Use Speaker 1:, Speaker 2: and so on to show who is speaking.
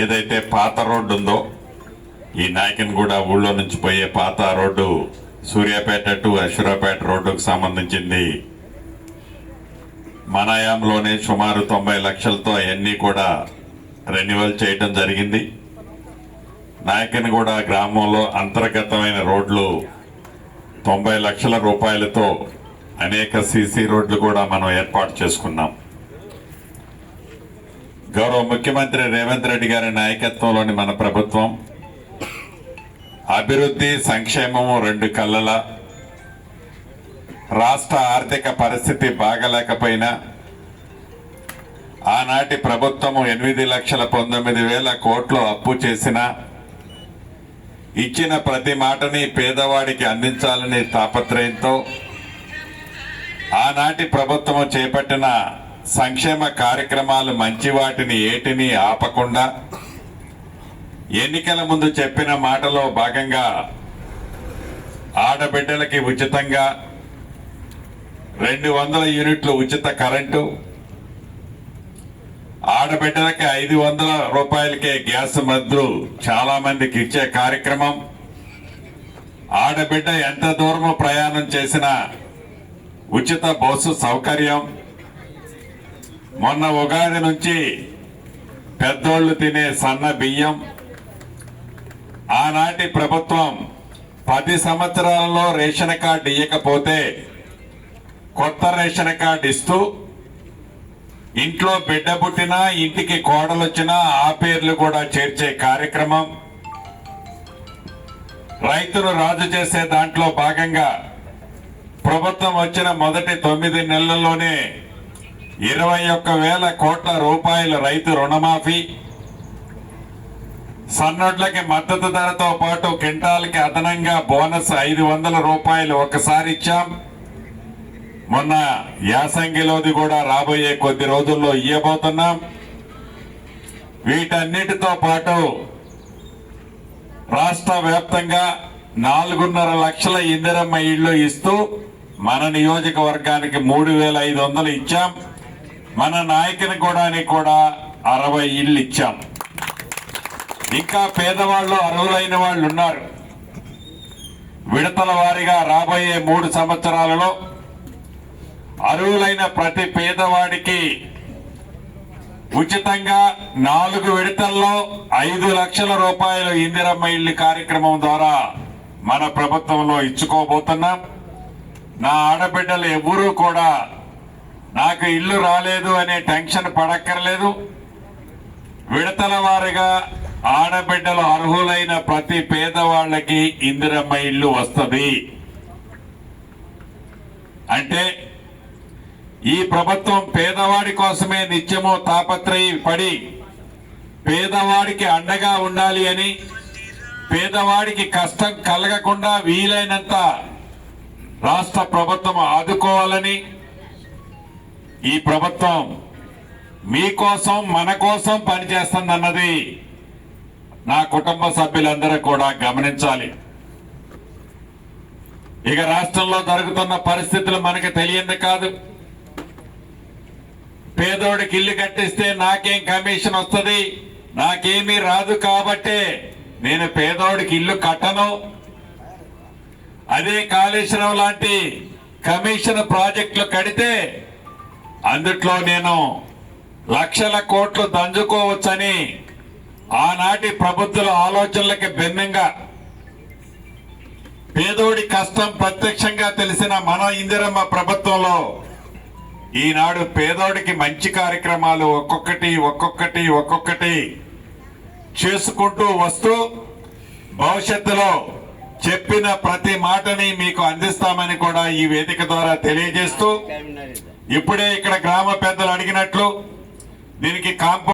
Speaker 1: ఏదైతే పాత రోడ్డు ఉందో ఈ నాయకన్గూడ ఊళ్ళో నుంచి పోయే పాత రోడ్డు సూర్యాపేట టు అశ్వరాపేట రోడ్డుకు సంబంధించింది. మనయాంలోనే సుమారు తొంభై లక్షలతో అవన్నీ కూడా రెన్యువల్ చేయటం జరిగింది. నాయకన్గూడ గ్రామంలో అంతర్గతమైన రోడ్లు తొంభై లక్షల రూపాయలతో అనేక సీసీ రోడ్లు కూడా మనం ఏర్పాటు చేసుకున్నాం. గౌరవ ముఖ్యమంత్రి రేవంత్ రెడ్డి గారి నాయకత్వంలోని మన ప్రభుత్వం. అభివృద్ధి సంక్షేమము రెండు కళ్ళల. రాష్ట్ర ఆర్థిక పరిస్థితి బాగలేకపోయినా ఆనాటి ప్రభుత్వము ఎనిమిది లక్షల పంతొమ్మిది వేల కోట్లు అప్పు చేసిన ఇచ్చిన ప్రతి మాటని పేదవాడికి అందించాలని తాపత్రయంతో ఆనాటి ప్రభుత్వము చేపట్టిన సంక్షేమ కార్యక్రమాలు మంచి వాటిని ఏటిని ఆపకుండా ఎన్నికల ముందు చెప్పిన మాటలో భాగంగా ఆడబిడ్డలకి ఉచితంగా రెండు వందల యూనిట్లు ఉచిత కరెంటు ఆడబిడ్డలకి ఐదు వందల రూపాయలకే గ్యాస్ మద్దులు చాలా మందికి ఇచ్చే కార్యక్రమం ఆడబిడ్డ ఎంత దూరము ప్రయాణం చేసినా ఉచిత బస్సు సౌకర్యం మొన్న ఉగాది నుంచి పెద్దోళ్ళు తినే సన్న బియ్యం ఆనాటి ప్రభుత్వం పది సంవత్సరాలలో రేషన్ కార్డు ఇవ్వకపోతే కొత్త రేషన్ కార్డు ఇస్తూ ఇంట్లో బిడ్డ పుట్టినా ఇంటికి కోడలు వచ్చినా ఆ పేర్లు కూడా చేర్చే కార్యక్రమం. రైతులు రాజు చేసే దాంట్లో భాగంగా ప్రభుత్వం వచ్చిన మొదటి తొమ్మిది నెలల్లోనే ఇరవై ఒక్క వేల కోట్ల రూపాయల రైతు రుణమాఫీ. సన్నోట్లకి మద్దతు ధరతో పాటు క్వింటాల్కి అదనంగా బోనస్ ఐదు వందల రూపాయలు ఒకసారి ఇచ్చాం. మొన్న యాసంగిలోది కూడా రాబోయే కొద్ది రోజుల్లో ఇవ్వబోతున్నాం వీటన్నిటితో పాటు రాష్ట్ర వ్యాప్తంగా నాలుగున్నర లక్షల ఇందిరమ్మ ఇళ్ళు ఇస్తూ మన నియోజకవర్గానికి మూడు వేల ఐదు వందలు ఇచ్చాం. మన నాయకుని కూడా కూడా అరవై ఇళ్ళు ఇచ్చాం. ఇంకా పేదవాళ్ళు అర్హులైన వాళ్ళు ఉన్నారు. విడతల వారీగా రాబోయే మూడు సంవత్సరాలలో అర్హులైన ప్రతి పేదవాడికి ఉచితంగా నాలుగు విడతల్లో ఐదు లక్షల రూపాయలు ఇందిరమ్మ ఇల్లు కార్యక్రమం ద్వారా మన ప్రభుత్వంలో ఇచ్చుకోబోతున్నాం. నా ఆడబిడ్డలు ఎవరూ కూడా నాకు ఇల్లు రాలేదు అనే టెన్షన్ పడక్కర్లేదు. విడతల వారిగా ఆడబిడ్డలు అర్హులైన ప్రతి పేదవాళ్ళకి ఇందిరమ్మ ఇల్లు వస్తుంది. అంటే ఈ ప్రభుత్వం పేదవాడి కోసమే నిత్యము తాపత్రయ పడి పేదవాడికి అండగా ఉండాలి అని పేదవాడికి కష్టం కలగకుండా వీలైనంత రాష్ట్ర ప్రభుత్వం ఆదుకోవాలని ఈ ప్రభుత్వం మీకోసం మన కోసం పనిచేస్తుందన్నది నా కుటుంబ సభ్యులందరూ కూడా గమనించాలి. ఇక రాష్ట్రంలో జరుగుతున్న పరిస్థితులు మనకి తెలియంది కాదు. పేదోడికి ఇల్లు కట్టిస్తే నాకేం కమిషన్ వస్తుంది? నాకేమీ రాదు కాబట్టే నేను పేదోడికి ఇల్లు కట్టను. అదే కాళేశ్వరం లాంటి కమిషన్ ప్రాజెక్టులు కడితే అందుట్లో నేను లక్షల కోట్లు దంజుకోవచ్చని ఆనాటి ప్రభుత్వాల ఆలోచనలకి భిన్నంగా పేదోడి కష్టం ప్రత్యక్షంగా తెలిసిన మన ఇందిరమ్మ ప్రభుత్వంలో ఈనాడు పేదోడికి మంచి కార్యక్రమాలు ఒక్కొక్కటి ఒక్కొక్కటి ఒక్కొక్కటి చేసుకుంటూ వస్తూ భవిష్యత్తులో చెప్పిన ప్రతి మాటని మీకు అందిస్తామని కూడా ఈ వేదిక ద్వారా తెలియజేస్తూ ఇప్పుడే ఇక్కడ గ్రామ పెద్దలు అడిగినట్లు దీనికి కాంపౌండ్